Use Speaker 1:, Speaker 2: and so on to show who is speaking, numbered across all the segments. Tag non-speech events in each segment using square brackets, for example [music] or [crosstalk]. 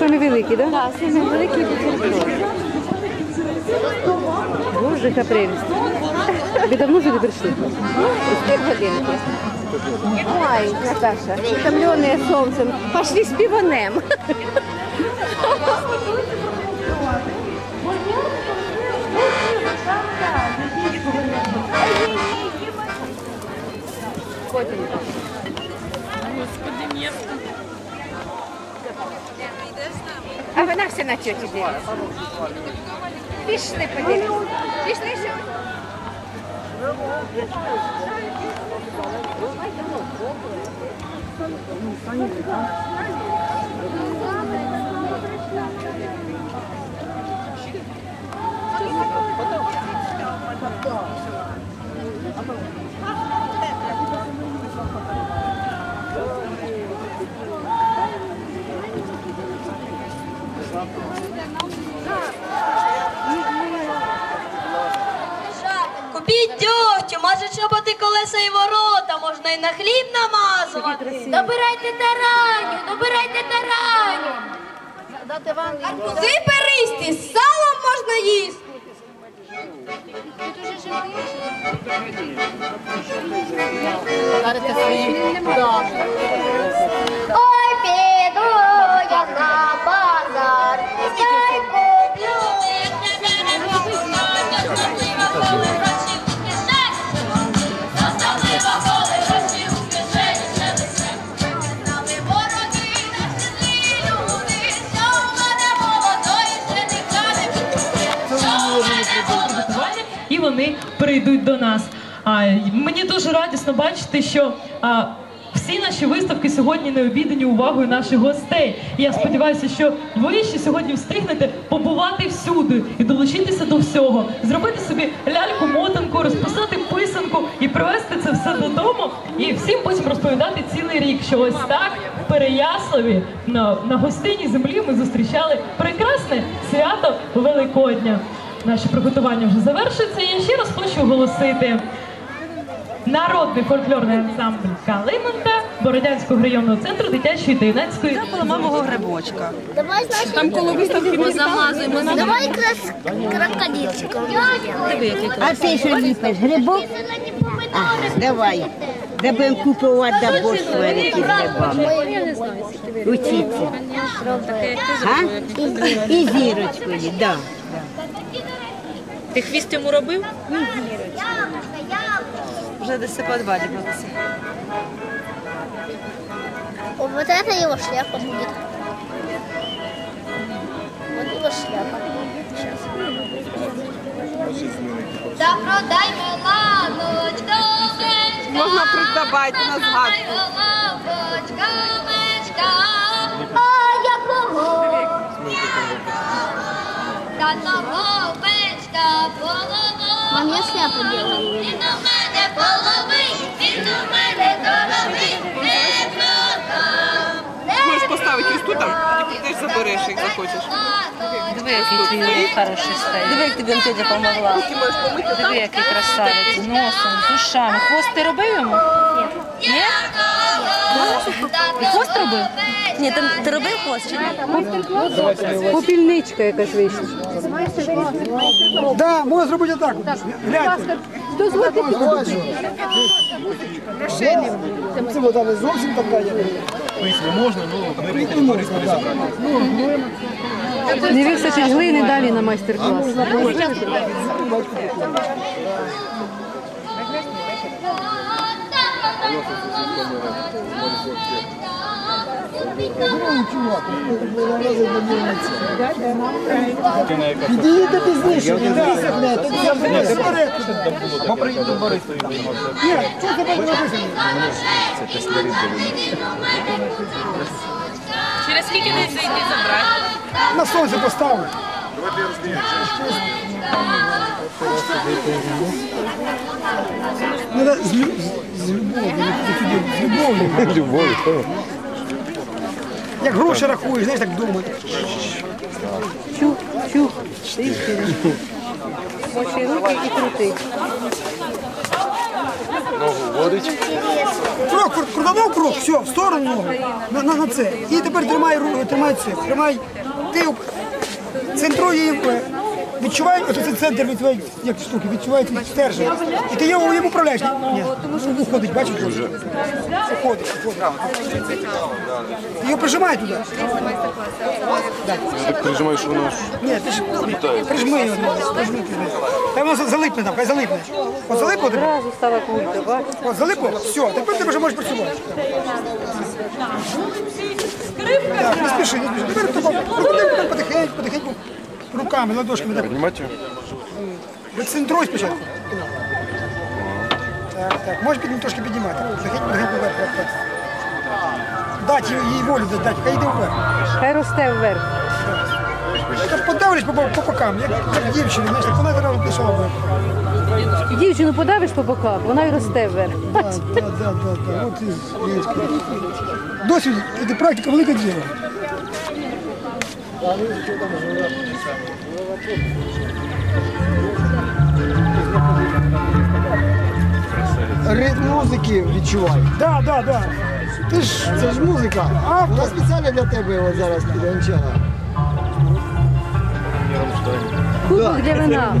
Speaker 1: Самі великі, да?
Speaker 2: Да, самі великі бутерброди.
Speaker 1: Боже, яка прелість. Ви давно вже не прийшли?
Speaker 2: Ну, з півгодинки. Ой, Наташа, утомленные солнцем, пошли с пивонем. Котенька. Господи, место. А вона все на тьоті дивиться. Пішли подивимося. Пішли ще.
Speaker 3: Купіть Чоботи колеса і ворота, можна й на хліб намазувати.
Speaker 4: Добирайте тараню, добирайте тараню.
Speaker 3: Арбузи перисті, з салом можна їсти.
Speaker 4: Ой, піду я на базар,
Speaker 5: прийдуть до нас. А мені дуже радісно бачити, що а, всі наші виставки сьогодні не обідані увагою наших гостей. І я сподіваюся, що ви ще сьогодні встигнете побувати всюди і долучитися до всього, зробити собі ляльку, мотанку, розписати писанку і привезти це все додому, і всім потім розповідати цілий рік, що ось так в Переяславі на, на гостинній землі ми зустрічали прекрасне свято Великодня. Наші приготування вже завершуються. Я ще раз хочу оголосити народний фольклорний ансамбль Калиненка Бородянського районного центру дитячої та юнацької
Speaker 1: Мамого грибочка.
Speaker 4: Давай, значить, там коло виставки ми замазуємо. Давай крас крокодильчиком.
Speaker 6: А ти що ліпиш? Грибок? Давай. Де будемо купувати да борщ варити з грибами. Учіться. А? І зірочкою, да.
Speaker 7: Ти хвіст йому робив?
Speaker 1: Вже десь дібратися.
Speaker 4: О, Вот это его шляпа будет. Вот его шляпа. Сейчас.
Speaker 3: Та продай меланочка, мечка.
Speaker 1: Можна придбати на згадку.
Speaker 3: Лавочка, мечка.
Speaker 4: А якого?
Speaker 3: Та того.
Speaker 4: Мам, я шляпу делаю.
Speaker 3: Він у мене половий, він у мене дорогий, не продам.
Speaker 1: Можеш поставити ось тут, там, і теж забереш, як захочеш.
Speaker 7: Диви, який твій хороший стає. Диви, як тобі тетя
Speaker 1: помити.
Speaker 7: Диви, який красавець. З носом, з ушами. Хвост ти робив йому? Ні? Хвост робив? Ні, ти, ти робив хвост чи ні?
Speaker 1: Попільничка якась вийшла.
Speaker 8: Да, можна зробити так. Гляньте. Це вода не зовсім така.
Speaker 1: Не вистачить глини далі на майстер-клас.
Speaker 8: Підійдете пізніше, підійдете, блядь, тут вперед.
Speaker 9: Ми приїдемо до Борисові.
Speaker 8: Ні, що це буде написано?
Speaker 7: Через скільки десь зайти забрати?
Speaker 8: На сонце поставили. Надо з, лю- з, любов'ю, з любов'ю. [laughs]
Speaker 9: Любові.
Speaker 8: Як гроші рахуєш, знаєш, так вдома.
Speaker 1: Чух, чух. Мочи руки і крути.
Speaker 9: Ногу водить.
Speaker 8: Крок кру- крутанув круг, все, в сторону ногу, на, на, на це. І тепер тримай, ру- тримай це, тримай, ти центруй її, е, відчувай, ось цей центр відчувай, як штуки, відчувай цей стержень. І ти його їм управляєш. Ні, уходить, бачиш? Уходить, уходить. Ти його прижимай туди.
Speaker 9: Ти прижимаєш воно.
Speaker 8: Ні, ти ж прижми його, прижми, прижми. Та воно залипне там, хай залипне. От залипло тебе?
Speaker 1: Одразу стала кулька, бачиш?
Speaker 8: От залипло? Все, тепер ти вже можеш працювати. Так, не спіши, не спіши. Тепер так потихеньку, потихеньку руками, ладошками. Так. Відцентруй спочатку. Так, так. Можеш під, трошки піднімати. Потихеньку, потихеньку вверх, вверх, вверх. Дати їй, їй волю, дати, хай йде вверх.
Speaker 1: Хай росте вверх.
Speaker 8: Так подавлюсь по, по бокам, як, як дівчина, знаєш, так вона зараз пішла вверх.
Speaker 1: Дівчину подавиш по боках, вона й росте вверх.
Speaker 8: Да, да, да, да, да. Вот и есть. Досвід, це практика велике діло.
Speaker 10: Ритм музики відчувай.
Speaker 8: Да, да, да.
Speaker 10: Ти ж це ж музика. А вона спеціально для тебе от зараз підвенчала.
Speaker 1: Кубок для вина.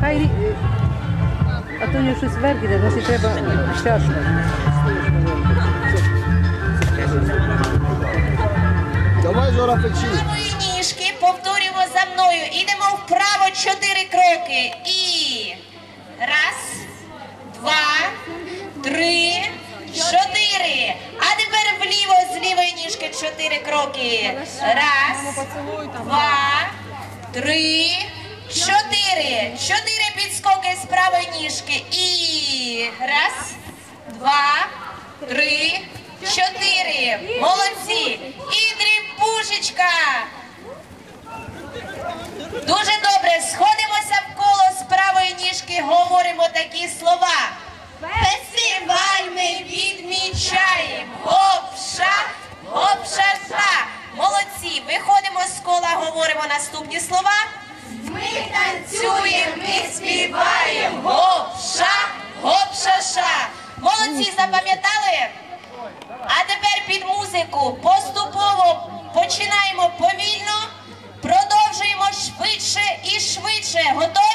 Speaker 1: Хай а то їй щось вверх іде, значить треба чашку.
Speaker 10: Давай Жора печи.
Speaker 3: Правої ніжки повторюємо за мною. Ідемо вправо чотири кроки. І раз, два, три, чотири. А тепер вліво з лівої ніжки чотири кроки. Раз, два, три, чотири. Чотири підскоки з правої ніжки. І раз, два, три, чотири. Молодці. І дрібушечка. Дуже добре. Сходимося в коло з правої ніжки, говоримо такі слова. Фестиваль ми відмічаємо. Гоп-ша, гоп-ша-ша. Молодці. Виходимо з кола, говоримо наступні слова. Ми танцюємо, ми співаємо. Гоп-ша, гоп-ша-ша. Молодці, запам'ятали? Музику поступово починаємо повільно, продовжуємо швидше і швидше. Готові?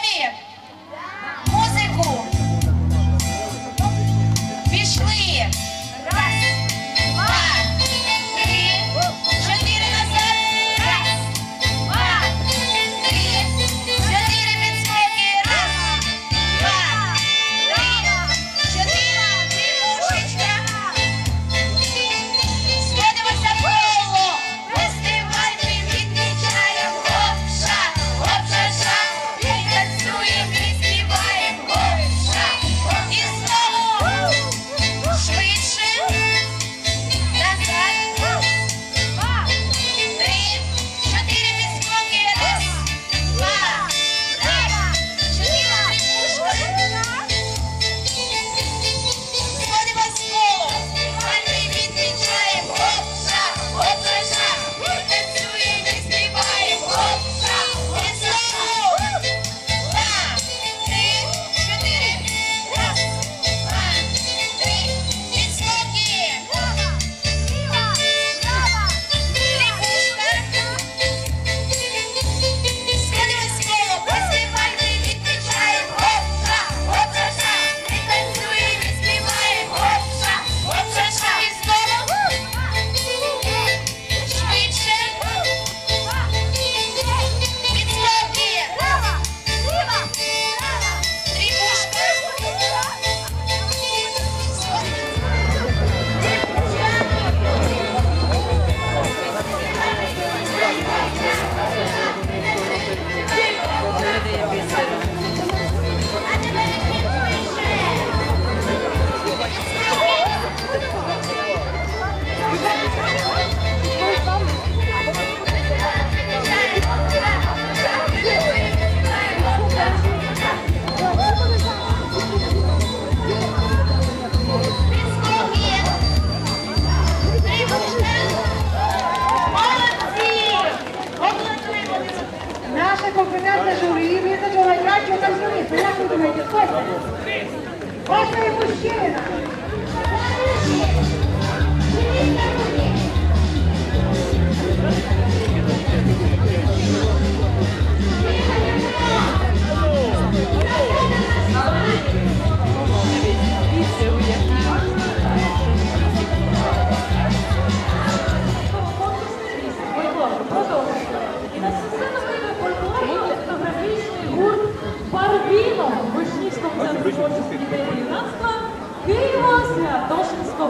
Speaker 11: Цей мужчина.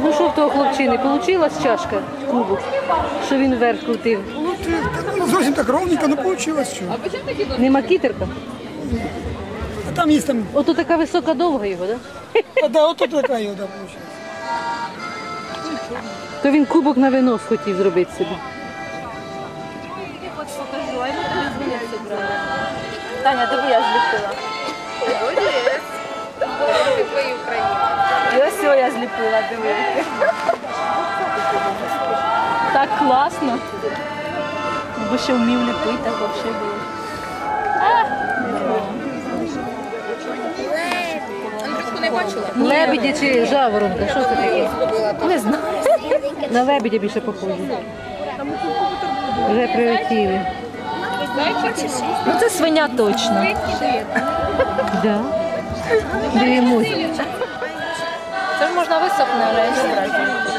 Speaker 1: В того хлопчини получилась чашка, кубок, що він вверх крутив?
Speaker 8: Ну, ти, ну, зовсім так ровненько, не вийшло. Що?
Speaker 1: Нема кітерка?
Speaker 8: А там є там,
Speaker 1: Ото така висока довга його, так?
Speaker 8: а, да, от тут така його, да, вийшло.
Speaker 1: То він кубок на винос хотів зробити собі.
Speaker 7: Таня, диви, я зліпила. І ось цього я зліпила, диви. Так класно. Бо ще вмів ліпити, так взагалі було.
Speaker 1: Лебеді чи жаворонка? Що це таке? Не знаю. На лебедя більше похоже. Вже прилетіли.
Speaker 7: Ну це свиня точно.
Speaker 1: Да. Дивимось
Speaker 7: можно высохнули.